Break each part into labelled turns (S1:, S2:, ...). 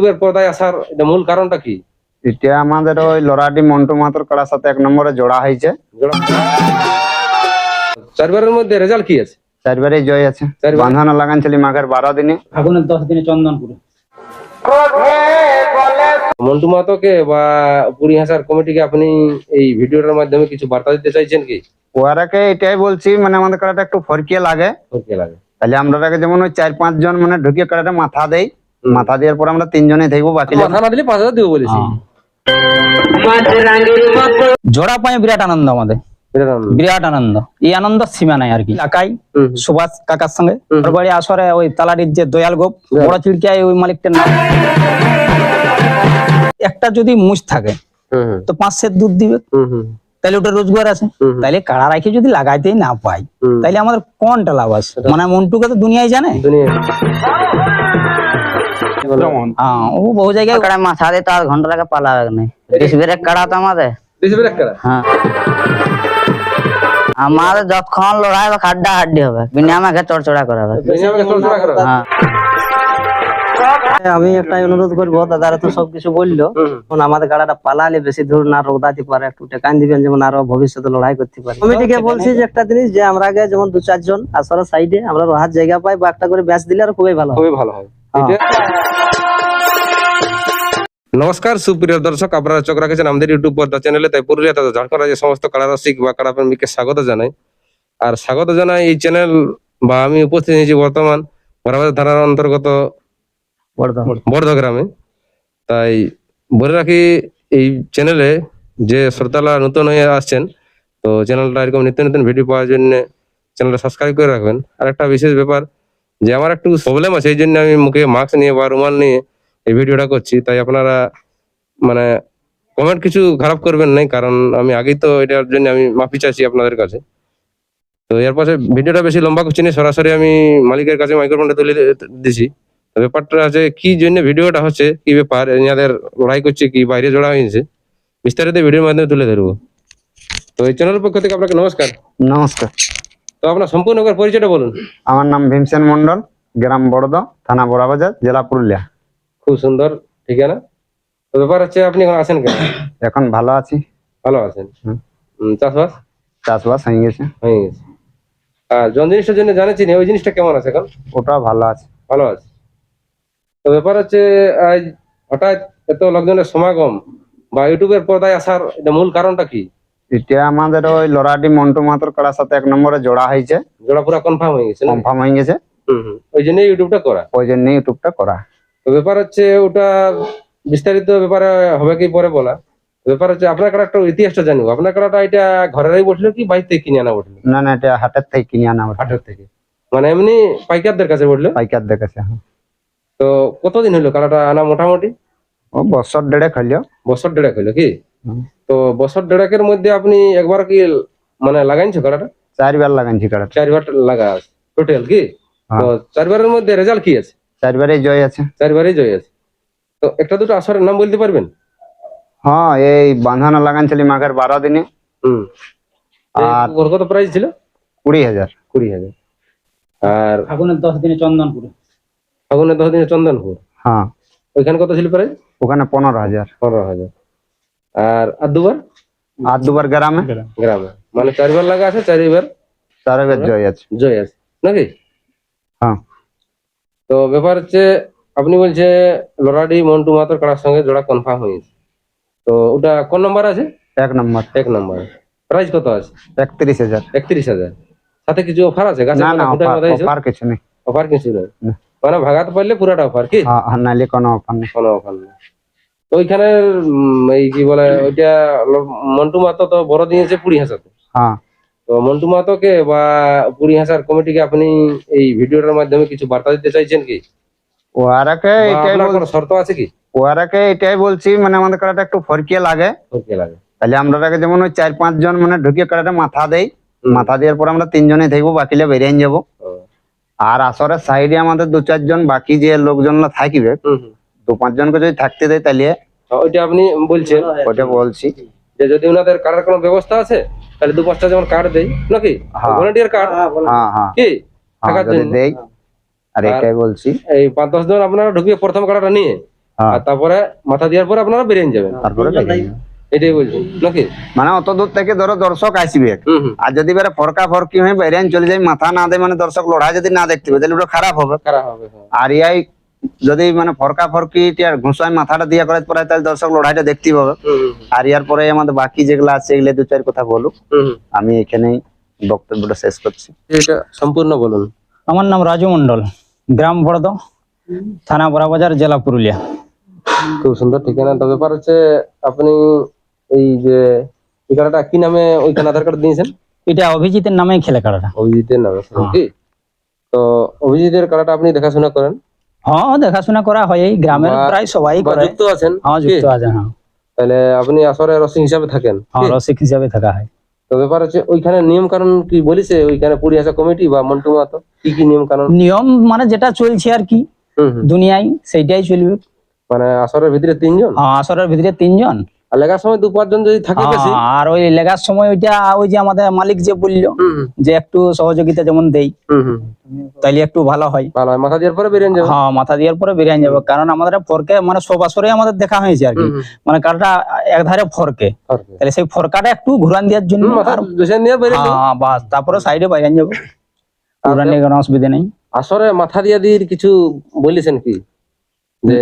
S1: ইউটিউবের পর্দায় আসার এটা মূল কারণটা কি?
S2: এটা আমাদের ওই লরাডি মন্টু মাতর কাড়ার সাথে এক নম্বরে জোড়া হয়েছে।
S1: চারবারের মধ্যে রেজাল্ট কি আছে?
S2: চারবারে জয় আছে? বাঁধানো লাগানছিলি মাঘের বারো দিনে।
S3: ফাগুনের দশ দিনে চন্দনপুরে।
S1: মন্টু মাহাতোকে বা পুরী হাসার কমিটিকে আপনি এই ভিডিওটার মাধ্যমে কিছু বার্তা দিতে চাইছেন কি?
S2: ওরাকে এটাই বলছি মানে আমাদের কাড়াটা একটু ফরকিয়ে লাগে।
S1: ওকে লাগে।
S2: তাহলে আমরা যেমন ওই চার পাঁচ জন মানে ঢুকিয়ে কাড়াটা মাথা দেই।
S1: হুম।
S2: মাথা দেওয়ার পর আমরা তিনজনে থাকব বাকি
S1: মাথা না দিলে পাঁচ হাজার দিব বলেছি।
S3: জোড়া পায়ে বিরাট আনন্দ আমাদের। বিরাট আনন্দ। এই আনন্দ সীমা নাই আর কি। এলাকায় সুভাষ কাকার সঙ্গে। বাড়ি আসরে ওই তালাডির যে দয়াল গোপ
S1: হ্যাঁ।
S3: বড় চিড়কিয়ায় ওই মালিকটার নাম। একটা যদি মুছ থাকে তো পাঁচ সের দুধ দিবে। তাহলে ওটা রোজগার আছে। তাইলে কাড়া রাখি যদি লাগাইতেই না পাই। তাইলে আমাদের কোনটা লাভ আছে? মানে মন্টুকে তো দুনিয়ায় জানে? হ্যাঁ, বহু জায়গায়
S4: মাথা আর ঘণ্টা পালা
S1: কাড়া তো আমাদের।
S4: হ্যাঁ। আমাদের যতক্ষণ লড়াই হবে খাড্ডা হাড্ডি হবে। বিনিয়ামাকে চড়চড়া
S1: করাবে।
S4: হ্যাঁ।
S5: আমি একটাই অনুরোধ করব দাদারা তো সবকিছু বলল। আমাদের গাড়াটা পালালে বেশি দূর না রোগাতে পারে একটু টেকান দিবেন যেমন আরও ভবিষ্যতে লড়াই করতে পারে। আমি কমিটিকে বলছি যে একটা জিনিস যে আমরা আগে যেমন দু চারজন আসলে সাইডে আমরা রোহার জায়গা পাই বা একটা করে ব্যাস দিলে আর খুবই ভালো
S1: খুবই ভালো হয়। নমস্কার সুপ্রিয় দর্শক আপনারা চোখ রাখেছেন আমাদের ইউটিউব পর্দা চ্যানেলে তাই পুরুলিয়া তথা ঝাড়খণ্ড রাজ্যের সমস্ত কাড়া রসিক বা কাড়া প্রেমিককে স্বাগত জানাই। আর স্বাগত জানাই এই চ্যানেল বা আমি উপস্থিত হয়েছি বর্তমান বরাবাজার থানার অন্তর্গত বর্ধা গ্রামে তাই বলে রাখি এই চ্যানেলে যে শ্রোতালা নতুন হয়ে আসছেন তো চ্যানেলটা এরকম নিত্য নতুন ভিডিও পাওয়ার জন্য চ্যানেলটা সাবস্ক্রাইব করে রাখবেন। আর একটা বিশেষ ব্যাপার যে আমার একটু প্রবলেম আছে এই জন্য আমি মুখে মাস্ক নিয়ে বা রুমাল নিয়ে এই ভিডিওটা করছি তাই আপনারা মানে কমেন্ট কিছু খারাপ করবেন নাই কারণ আমি আগেই তো এটার জন্য আমি মাফি চাইছি আপনাদের কাছে। তো এর পাশে ভিডিওটা বেশি লম্বা করছি না সরাসরি আমি মালিকের কাছে মাইক্রোফোনটা তুলে দিছি। ব্যাপারটা আছে কি জন্য ভিডিওটা হচ্ছে কি ব্যাপার এনাদের লড়াই করছে কি বাইরে জোড়া হয়েছে বিস্তারিত ভিডিওর মাধ্যমে তুলে ধরবো। তো এই চ্যানেলের পক্ষ থেকে আপনাকে নমস্কার।
S2: নমস্কার।
S1: তো আপনার সম্পূর্ণ পরিচয়টা বলুন।
S2: আমার নাম ভীমসেন মন্ডল গ্রাম বড়দ থানা বড়াবাজার জেলা পুরুলিয়া।
S1: খুব সুন্দর ঠিকানা তো ব্যাপার হচ্ছে আপনি এখন আছেন কেন?
S2: এখন ভালো আছি।
S1: ভালো আছেন? চাষবাস?
S2: চাষবাস হয়ে গেছে।
S1: হয়ে গেছে। আর জন জিনিসটার জন্য জানাচ্ছি না ওই জিনিসটা কেমন আছে এখন?
S2: ওটা ভালো আছে।
S1: ভালো আছে। তো ব্যাপার হচ্ছে আজ হঠাৎ এত লোকজনের সমাগম বা ইউটিউবের পর্দায় আসার এটা মূল কারণটা কি?
S2: এটা আমাদের ওই লরাডি মন্টু মাতর কাড়ার সাথে এক নম্বরে জোড়া হয়েছে।
S1: জোড়া পুরো কনফার্ম হয়ে গেছে?
S2: কনফার্ম হয়ে গেছে।
S1: হুম হুম। ওই জন্য ইউটিউবটা করা।
S2: ওই জন্য ইউটিউবটা করা।
S1: তো ব্যাপার হচ্ছে ওটা বিস্তারিত ব্যাপারে হবে কি পরে বলা। ব্যাপার হচ্ছে আপনার কাটা একটা ইতিহাসটা জানব আপনার কাটাটা এটা ঘরেরই বসল কি বাইর থেকে কিনে আনা বসল?
S2: না না এটা হাটের থেকে কিনে আনা।
S1: হাটের থেকে। মানে এমনি পাইকারদের কাছে বলল?
S2: পাইকারদের দেখেছে হ্যাঁ।
S1: তো কতদিন হলো কালাটা আনা মোটামুটি?
S2: ও বছর দেড়ে খাইলেও
S1: বছর দেড়েক হলো কি? তো বছর দেড়েকের মধ্যে আপনি একবার কি মানে লাগাইছো কালাটা
S2: চারবার লাগাইছি কাড়াটা।
S1: চারবার লাগা আছে। টোটাল কি? তো চারবারের মধ্যে রেজাল্ট কি আছে?
S2: চারবারে জয় আছে।
S1: চারবারই জয় আছে। তো একটা দুটো আসরের নাম বলতে পারবেন?
S2: হ্যাঁ এই বাঁধানো লাগানছিলি মাঘের বারো দিনে।
S1: হুম।
S2: আর
S1: ওর কত প্রাইস ছিল?
S2: কুড়ি হাজার।
S1: কুড়ি হাজার। আর
S3: ফাগুনের দশ দিনে চন্দনপুরে।
S1: ফাগুনের দশ দিনে চন্দনপুর?
S2: হ্যাঁ।
S1: ওইখানে কত ছিল প্রাইস
S2: ওখানে পনেরো হাজার।
S1: পনেরো হাজার। আর আর দুবার?
S2: আর দুবার গ্রামে।
S1: গ্রামে। মানে চারবার লাগা আছে চারবার
S2: চারবার জয় আছে।
S1: জয় আছে। নাকি?
S2: হ্যাঁ।
S1: তো ব্যাপার হচ্ছে আপনি বলছে লরাডি মন্টু মাতর কাড়ার সঙ্গে জোড়া কনফার্ম হয়েছে তো ওটা কোন নাম্বার আছে?
S2: এক নম্বর
S1: এক নাম্বার প্রাইস কত আছে?
S2: একত্রিশ হাজার।
S1: একত্রিশ হাজার। সাথে কিছু অফার আছে?
S2: না না অফার কিছু নেই।
S1: অফার কিছু নেই? মানে ভাগাতে পারলে পুরাটা অফার কি?
S2: হ্যাঁ হ্যাঁ, নাইলে কোনো অফার নেই।
S1: কোনো অফার নেই। তো ওইখানে এই কি বলে ওইটা মন্টু মাতো তো বড় দিয়েছে পুরি হাসাতে
S2: হ্যাঁ।
S1: তো মন্টু মাতোকে বা পুরি হাসার কমিটিকে আপনি এই ভিডিওটার মাধ্যমে কিছু বার্তা দিতে চাইছেন কি?
S2: ওয়ারাকে এটাই
S1: কোনো শর্ত আছে কি?
S2: ওয়ারাকে এটাই বলছি মানে আমাদের কাড়াটা একটু ফরকিয়ে লাগে।
S1: ওকে লাগে।
S2: তাহলে আমরা যেমন ওই চার পাঁচ জন মানে ঢুকিয়ে কাড়াটা মাথা দেই মাথা দেওয়ার পর আমরা তিনজনে থাকব বাকিলে বেরিয়ে যাব। আর আসরের সাইডে আমাদের দু চারজন বাকি যে লোকজন থাকবে। দু পাঁচজনকে যদি থাকতে দেয় তাহলে
S1: ওইটা আপনি বলছেন।
S2: ওইটা বলছি।
S1: যে যদি ওনাদের কার্ডের কোনো ব্যবস্থা আছে? তাহলে দু পাঁচটা যেমন কার্ড দেই নাকি?
S2: হ্যাঁ।
S1: ভলেন্টিয়ার কার্ড
S2: হ্যাঁ হ্যাঁ
S1: কি?
S2: হ্যাঁ,
S1: থাকার জন্য
S2: দেই আর এটাই বলছি।
S1: এই পাঁচ দশ জন আপনারা ঢুকিয়ে প্রথম কার্ডটা নিয়ে
S2: হ্যাঁ।
S1: আর তারপরে মাথা দেওয়ার পরে আপনারা বেরিয়ে যাবেন।
S2: তারপরে
S1: এটাই বলছেন নাকি?
S2: মানে অত দূর থেকে ধরো দর্শক আসবে। আর যদি বেরে ফরকা ফরকি হয়ে চলে যায় মাথা না দেয় মানে দর্শক লড়াই যদি না দেখতে পাবে তাহলে ওটা খারাপ হবে।
S1: খারাপ হবে হ্যাঁ।
S2: আর ইয়াই যদি মানে ফরকা ফরকি ঘুষায় মাথাটা দিয়ে করে পরে তাহলে দর্শক লড়াইটা দেখতেই পাবে আর ইয়ার পরে আমাদের বাকি যেগুলো আছে এগুলো দু চার কথা বলুক। আমি এখানেই বক্তব্যটা শেষ করছি।
S1: এটা সম্পূর্ণ বলুন।
S3: আমার নাম রাজু মন্ডল গ্রাম বড়দ থানা বড়াবাজার জেলা পুরুলিয়া।
S1: খুব সুন্দর ঠিকানা তো ব্যাপার হচ্ছে আপনি এই যে এই কার্ডটা কি নামে ওইখানে আধার কার্ড দিয়েছেন?
S3: এটা অভিজিতের নামে খেলে কাড়াটা।
S1: অভিজিতের নামে
S3: হ্যাঁ।
S1: তো অভিজিতের কার্ডটা আপনি দেখাশোনা করেন?
S3: হ্যাঁ দেখাশোনা করা হয় এই গ্রামের প্রায় সবাই করে।
S1: যুক্ত আছেন?
S3: হ্যাঁ যুক্ত আছেন হ্যাঁ।
S1: তাহলে আপনি আসরে রসিক হিসাবে থাকেন
S3: হ্যাঁ রসিক হিসাবে থাকা হয়।
S1: তো ব্যাপার হচ্ছে ওইখানে নিয়ম কানুন কি বলিছে? ওইখানে পুরিয়াসা কমিটি বা মন্টু মাতো কি কি নিয়ম কানুন
S3: নিয়ম মানে যেটা চলছে আর কি। দুনিয়ায় সেইটাই চলবে।
S1: মানে আসরের ভিতরে তিনজন?
S3: হ্যাঁ, আসরের ভিতরে তিনজন।
S1: আর লেখার সময় দু পাঁচজন যদি থাকে বেশি?
S3: হ্যাঁ, আর ওই লেগার সময় ওইটা ওই যে আমাদের মালিক যে বলল যে একটু সহযোগিতা যেমন দেই তাইলে একটু ভালো হয়।
S1: ভালো হয় মাথা দেওয়ার পরে বেরিয়ে যাবে।
S3: হ্যাঁ মাথা দেওয়ার পরে বেরিয়ে যাবে কারণ আমাদের ফরকে মানে সব আসরে আমাদের দেখা হয়েছে আর কি।
S1: হুম, হুম,
S3: মানে কারটা একধারে ফরকে। তাহলে সেই ফরকাটা একটু ঘুরান দেওয়ার জন্য
S1: মাথা নিয়ে বেরিয়ে
S3: হ্যাঁ বাস তারপরে সাইডে বাইরে যাব। ঘুরান নিয়ে কোনো অসুবিধা নেই।
S1: আসরে মাথা দিয়ে দিয়ে কিছু বলেছেন কি? যে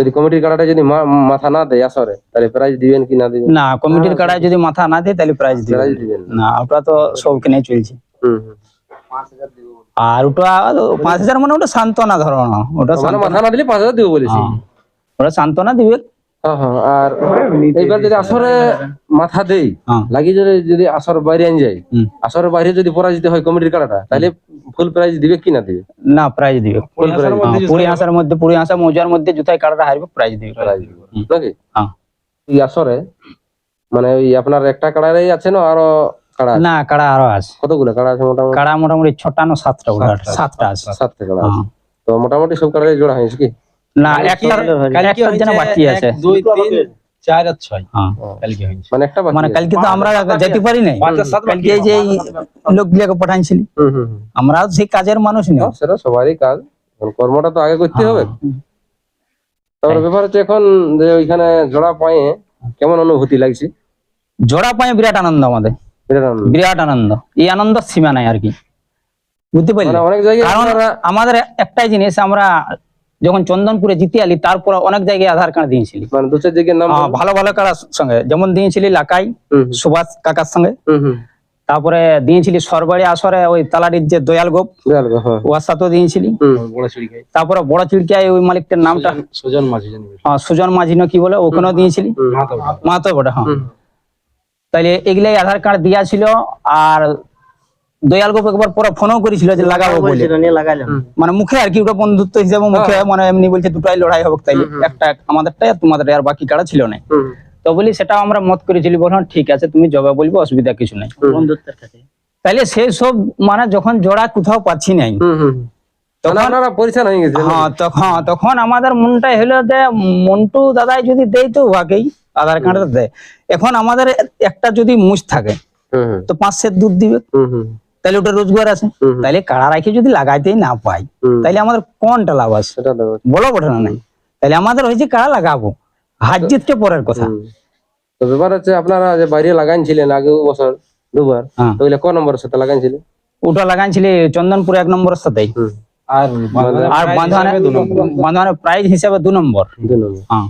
S1: যদি কমিটির কাটাটা যদি মাথা না দেয় আসরে তাহলে প্রাইজ দিবেন কি না দিবেন
S3: না কমিটির কাড়ায় যদি মাথা না দেয় তাহলে প্রাইজ দিবে
S1: প্রাইজ দিবেন না।
S3: ওটা তো সব কিনে চলছে। আর ওটা পাঁচ হাজার মানে ওটা সান্ত্বনা ধরো ওটা
S1: মানে মাথা না দিলে পাঁচ হাজার দিব বলেছি
S3: হ্যাঁ। ওটা সান্ত্বনা দিবে
S1: আর এইবার যদি আসরে মাথা দেই
S3: হ্যাঁ।
S1: লাগি যদি যদি আসর বাইরে আন যায়
S3: হুম।
S1: আসরের বাইরে যদি পরাজিত হয় কমিটির কাটাটা তাহলে ফুল প্রাইজ দিবে কি না দিবে?
S3: না প্রাইজ দিবে।
S1: ফুল প্রাইজ
S3: হ্যাঁ, পুরি হাঁসার মধ্যে পুরি হাঁসা মৌজার মধ্যে জুতায় কাড়াটা হারবে প্রাইজ দিবে।
S1: প্রাইজ দিবে। নাকি?
S3: হ্যাঁ।
S1: এই আসরে মানে ওই আপনার একটা কাড়ারেই আছে না আরও কাড়া
S3: না কাড়া আরও আছে।
S1: কতগুলো কাড়া আছে মোটামুটি?
S3: কাড়া মোটামুটি ছটা না সাতটা
S1: সাতটা।
S3: সাতটা আছে
S1: সাতটা কাড়া আছে।
S3: হ্যাঁ।
S1: তো মোটামুটি সব কাড়ারে জোড়া হয়েছে কি
S3: না একটা বাকি আছে।
S6: দুই তিন চার আর ছয়।
S3: হ্যাঁ।
S6: কালকে
S1: মানে একটা বাকি
S3: মানে কালকে তো আমরা যেতে পারি নাই। কালকে যে লোকগুলাকে পাঠাইছিলি।
S1: হুম হুম হুম।
S3: আমরা সেই কাজের মানুষ নেই
S1: হ্যাঁ, সেটা সবারই কাজ। এখন কর্মটা তো আগে করতে হবে। তারপরে ব্যাপার হচ্ছে এখন যে ওইখানে জোড়া পায়ে কেমন অনুভূতি লাগছে?
S3: জোড়া পায়ে বিরাট আনন্দ আমাদের।
S1: বিরাট আনন্দ।
S3: এই আনন্দ সীমা নাই আর কি। বুঝতে পারলি?
S1: মানে অনেক জায়গায়
S3: আমাদের একটাই জিনিস আমরা যখন চন্দনপুরে জিতে আলি তারপর অনেক জায়গায় আধার কার্ড দিয়েছিলি।
S1: মানে দু চার জায়গার নাম
S3: ভালো ভালো কারার সঙ্গে? যেমন দিয়েছিলি লাকাই সুভাষ কাকার সঙ্গে। তারপরে দিয়েছিলি সরবাড়ি আসরে ওই তালারির যে দয়াল গোপ
S1: হ্যাঁ।
S3: ওর সাথেও দিয়েছিলি তারপরে বড় চিড়কিয়ায় ওই মালিকটার নামটা
S6: সুজন মাঝি
S3: হ্যাঁ, সুজন মাঝি কি বলে ওখানেও দিয়েছিলি। মাহাতো বটে হ্যাঁ। তাইলে এগুলাই আধার কার্ড দিয়া ছিল আর দয়াল গোপ একবার পরে ফোনও করেছিল যে লাগাবো বলে। মানে মুখে আর কি ওটা বন্ধুত্ব হিসেবে মুখে মানে এমনি বলছে দুটাই লড়াই হবে তাইলে একটা আমাদেরটাই আর তোমাদের আর বাকি কারা ছিল না। তো বলি সেটা আমরা মত করেছিলি বললাম ঠিক আছে তুমি জবাব বলব অসুবিধা কিছু নাই।
S5: বন্ধুত্বের কাছে
S3: তাইলে সেই সব মানে যখন জোড়া কোথাও পাচ্ছি নাই তখন
S1: মানে হয়ে
S3: হ্যাঁ তখন আমাদের মনটাই হলো যে মন্টু দাদাই যদি দেয় তো আধার কার্ডটা দেয়। এখন আমাদের একটা যদি মুছ থাকে তো পাঁচ সের দুধ দিবে। তাহলে ওটা রোজগার আছে।
S1: হুম।
S3: কাড়া রাখি যদি লাগাইতেই না পাই। তাইলে আমাদের কোনটা লাভ আছে? বলো বটে না নাই। তাহলে আমাদের হয়েছে কাড়া লাগাবো। হার জিতকে পরের কথা।
S1: তো ব্যাপার হচ্ছে আপনারা যে বাইরে লাগাইছিলেন আগে বছর দুবার
S3: হ্যাঁ।
S1: তো ওইগুলা নম্বরের সাথে লাগাইছিলেন
S3: ওটা লাগাইছিলি চন্দনপুর এক নম্বরের সাথেই।
S1: হুম।
S6: আর
S3: আর বাঁধবানে বাঁধবানে প্রাইজ হিসাবে দু নম্বর।
S1: দুই নম্বর।
S3: হ্যাঁ।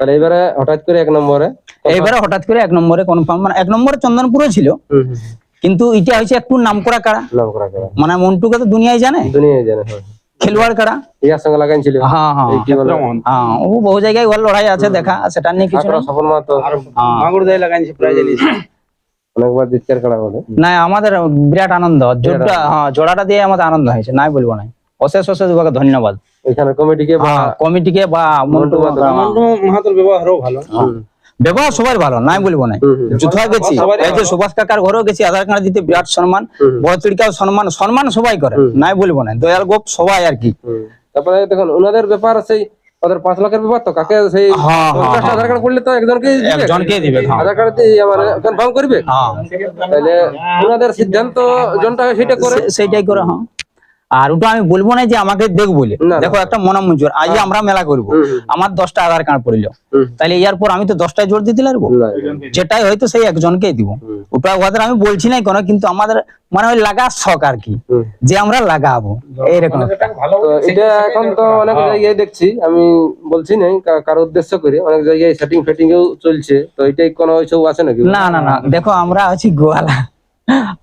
S1: তাহলে এবারে হঠাৎ করে এক নম্বরে
S3: এইবারে হঠাৎ করে এক নম্বরে কনফার্ম মানে এক নম্বরে চন্দনপুরে ছিল।
S1: হুম হুম।
S3: কিন্তু এটা হয়েছে একটু নাম করা
S1: করা
S3: মানে মন্টুকে তো দুনিয়ায় জানে?
S1: দুনিয়ায় জানে হ্যাঁ।
S3: খেলোয়াড় কাড়া।
S1: ইয়ার সঙ্গে লাগাইছিল।
S3: হ্যাঁ হ্যাঁ। হ্যাঁ ও বহু জায়গায় ওর লড়াই আছে দেখা সেটা নিয়ে কিছু
S1: কাকড়া সফল মা তো
S3: হ্যাঁ।
S6: মাগুর দেয় লাগাইছে প্রায় জানিস
S1: অনেকবার জিতকার করা বলে।
S3: না আমাদের বিরাট আনন্দ। হ্যাঁ জোড়াটা দিয়ে আমাদের আনন্দ হয়েছে নাই বলব না অশেষ অশেষ ধন্যবাদ।
S1: এখানে কমিটিকে বা
S3: কমিটিকে বা মন্টু
S1: মন্টু
S6: মাহাতোর ব্যবহারও ভালো।
S3: ব্যবহার সবাই ভালো নাই বলব না
S1: হুম, হুম,
S3: গেছি
S6: সবারই
S3: এই যে সুভাষ কাকার ঘরেও গেছি আধার কার্ড দিতে বিরাট সম্মান
S1: হুম।
S3: বড় চিড়কাও সম্মান সম্মান সবাই করে নাই বলব না দয়াল গোপ সবাই আর কি।
S1: তারপরে দেখুন ওনাদের ব্যাপার সেই ওদের পাঁচ লাখের ব্যাপার তো কাকে সেই
S3: হ্যাঁ, হ্যাঁ,
S1: পঞ্চাশটা আধার কার্ড করলে তো একজনকে
S3: একজনকে দিবে হ্যাঁ।
S1: আধার কার্ড দিয়ে মানে কনফার্ম করবে?
S3: হ্যাঁ।
S1: তাহলে ওনাদের সিদ্ধান্ত জনটা সেটা করে।
S3: সেইটাই করে হ্যাঁ। আর ওটা আমি বলব না যে আমাকে দেখ বলে।
S1: না, না।
S3: দেখো একটা মনামঞ্জুর আজ আমরা মেলা করব। আমার দশটা আধার কার্ড পড়িল। তাহলে ইয়ার পর আমি তো দশটায় জোর দিতে লাগবো? যেটাই হয়তো সেই একজনকেই দিব। ওটা ওদের আমি বলছি না কোনো কিন্তু আমাদের মানে ওই লাগা শখ আর কি যে আমরা লাগাবো। এইরকম একটা।
S1: এটা এখন তো অনেক জায়গায় দেখছি আমি বলছি নাই কা- কারও উদ্দেশ্য করে। অনেক জায়গায় সেটিং ফেটিং চলছে তো এটাই কোনো ওইসব আছে নাকি?
S3: না না না। দেখো আমরা আছি গোয়ালা।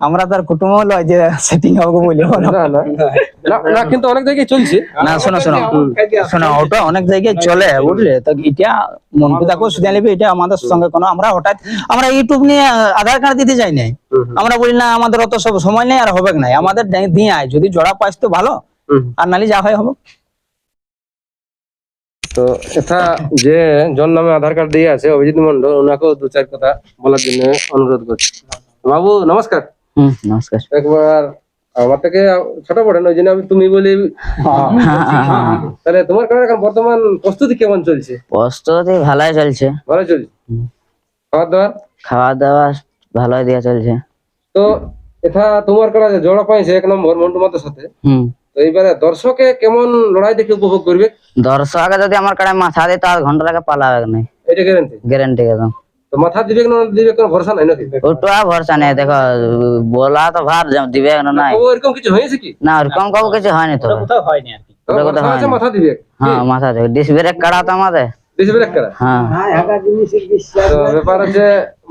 S3: আমরা তার কুটুম্ব লয় যে সেটিং হবে বলে।
S1: না না। না, না কিন্তু অনেক জায়গায় চলছে।
S3: না শোনো শোনো। শোনো ওটা অনেক জায়গায় চলে বুঝলে? তো এটা মনকু নেবে এটা আমাদের সঙ্গে কোনো আমরা হঠাৎ আমরা ইউটিউব নিয়ে আধার কার্ড দিতে যাই নাই। আমরা বলি না আমাদের অত সব সময় নেই আর হবে নাই। আমাদের দিয়ে আয় যদি জোড়া পাইস তো ভালো আর নালি যা হয় হবে।
S1: তো এটা যে জন নামে আধার কার্ড দিয়ে আছে অভিজিৎ মন্ডল ওনাকেও দু চার কথা বলার জন্য অনুরোধ করছি। বাবু নমস্কার।
S4: নমস্কার।
S1: একবার আমার থেকে ছোট পড়েন ওই জন্য আমি তুমি বলি তাহলে তোমার কারণে এখন বর্তমান প্রস্তুতি কেমন চলছে?
S4: প্রস্তুতি ভালোই চলছে।
S1: ভালো চলছে। খাবার দাবার
S4: খাওয়া দাওয়া ভালোই দিয়া চলছে।
S1: তো এটা তোমার কারা যে জোড়া পাইছে এক নম্বর মন্টু মাতার সাথে।
S4: হুম।
S1: তো এইবারে দর্শকে কেমন লড়াই দেখে উপভোগ করবে?
S4: দর্শক যদি আমার কাছে মাথা দিত আধ ঘণ্টা লাগে পালাবে নাই
S1: এটা গ্যারান্টি
S4: গ্যারেন্টি একদম।
S1: তো মাথা দিবে না দিবে কোনো ভরসা নাই নাকি?
S4: ওটা ভরসা নেই দেখো বলা তো ভার দিবে না নাই।
S1: ও কিছু হয়েছে কি?
S4: না ওরকম কাউ কিছু হয়নি তো।
S3: কোথাও হয়নি আর কি।
S4: কথা
S1: ভরসা আছে
S4: হয়নি।
S1: মাথা দিবে?
S4: হ্যাঁ মাথা দেখো ডিস ব্রেক কাটা তো আমাদের।
S1: বেশি ব্রেক করা
S4: হ্যাঁ
S1: ব্যাপার হচ্ছে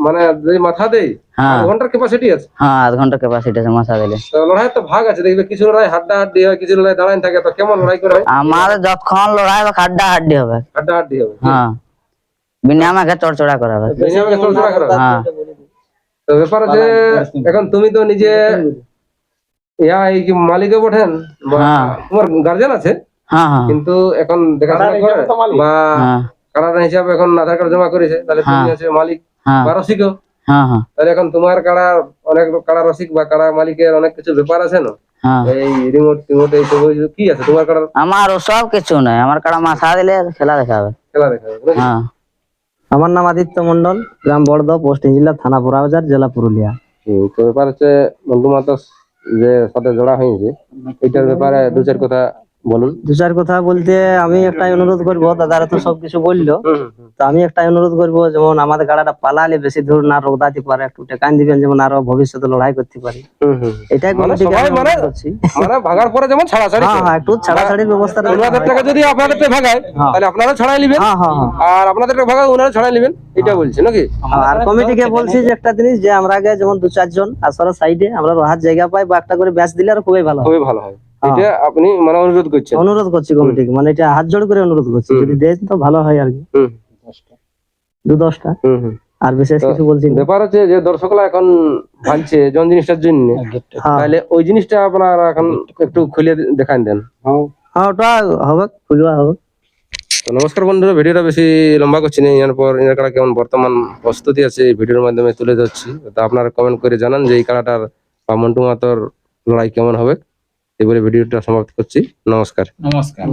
S1: মানে যদি মাথা দেই
S4: হ্যাঁ।
S1: ঘণ্টার ক্যাপাসিটি আছে।
S4: হ্যাঁ আধ ঘণ্টা ক্যাপাসিটি আছে মাথা দিলে।
S1: তো লড়াই তো ভাগ আছে দেখবে কিছু লড়াই হাড্ডা হাড্ডি হয় কিছু লড়াই দাঁড়াই থাকে তো কেমন লড়াই করে
S4: আমাদের যতক্ষণ লড়াই হবে হাড্ডা হাড্ডি হবে।
S1: হাড্ডা হাড্ডি হবে।
S4: হ্যাঁ। বিনা আমাকে চড়চড়া করাবে।
S1: বেনিয়ামকে চলাচলা করা হবে।
S4: হ্যাঁ।
S1: তো ব্যাপার আছে এখন তুমি তো নিজে ইয়া এই কি মালিকে বঠেন
S4: হ্যাঁ।
S1: তোমার গার্জেন আছে?
S4: হ্যাঁ হ্যাঁ।
S1: কিন্তু এখন দেখাশোনা করে বা
S4: হ্যাঁ।
S1: কারার হিসাবে এখন আধার কার্ড জমা করেছে তাহলে তুমি
S4: হ্যাঁ।
S1: হচ্ছে মালিক
S4: হ্যাঁ।
S1: বা রসিকও
S4: হ্যাঁ হ্যাঁ।
S1: তাহলে এখন তোমার কারা অনেক কারা রসিক বা কারা মালিকের অনেক কিছু ব্যাপার আছে না?
S4: হ্যাঁ।
S1: এই রিমোট টিমোট এই সব কি আছে? তোমার কারার
S4: আমার সব কিছু নাই। আমার কারা মাথা দিলে খেলা দেখাবে।
S1: খেলা দেখাবে
S4: হ্যাঁ।
S5: আমার নাম আদিত্য মন্ডল গ্রাম বড়দ পোস্ট জেলা থানা পোড়াবাজার জেলা পুরুলিয়া।
S1: তো ব্যাপার হচ্ছে বন্ধু মাতাস যে সাথে জোড়া হয়েছে এটার ব্যাপারে দু চার কথা বলুন।
S5: দু চার কথা বলতে আমি একটাই অনুরোধ করব দাদারা তো সবকিছু বলল। তো আমি একটাই অনুরোধ করব যেমন আমাদের গাড়াটা পালালে বেশি দূর না রোগদাতে পারে একটু টেকান দিবেন যেমন আরও ভবিষ্যতে লড়াই করতে পারি। এটাই
S1: মানে
S5: কমিটিকে
S1: মানে মানে ভাগার পরে যেমন ছাড়াছাড়ি
S5: হ্যাঁ হ্যাঁ একটু ছাড়াছাড়ির ব্যবস্থাটা
S1: ওনাদের টাকা যদি আপনাদের ভাগায়
S5: হ্যাঁ।
S1: তাহলে আপনারা ছড়াই নেবেন।
S5: হ্যাঁ হ্যাঁ
S1: আর আপনাদের ভাগায় ওনারা ছড়াই নেবেন এটা বলছে নাকি?
S5: আর কমিটিকে বলছি যে একটা জিনিস যে আমরা আগে যেমন দু চারজন আসলে সাইডে আমরা রহার জায়গা পাই বা একটা করে ব্যাচ দিলে আর খুবই ভালো।
S1: খুবই ভালো হ্যাঁ। এটা আপনি মানে অনুরোধ করছেন।
S5: অনুরোধ করছি কমিটিকে মানে এটা হাত জোড় করে অনুরোধ করছি। যদি দেন তো ভালো হয় আর কি। দু দশটা। আর বিশেষ কিছু বলছি
S1: ব্যাপার হচ্ছে যে দর্শকরা এখন ভাবছে জন জিনিসটার জন্য।
S5: হ্যাঁ
S1: তাহলে ওই জিনিসটা আপনারা এখন একটু খুলে দেখান দেন।
S5: হ্যাঁ। ওটা হবে খুলবা হবে।
S1: নমস্কার বন্ধুরা ভিডিওটা বেশি লম্বা করছি না এর পর এর কারা কেমন বর্তমান প্রস্তুতি আছে এই ভিডিওর মাধ্যমে তুলে ধরছি। তো আপনারা কমেন্ট করে জানান যে এই কারাটার বা মন্টু মাতর লড়াই কেমন হবে। এবারে ভিডিওটা সমাপ্ত করছি। নমস্কার।
S3: নমস্কার।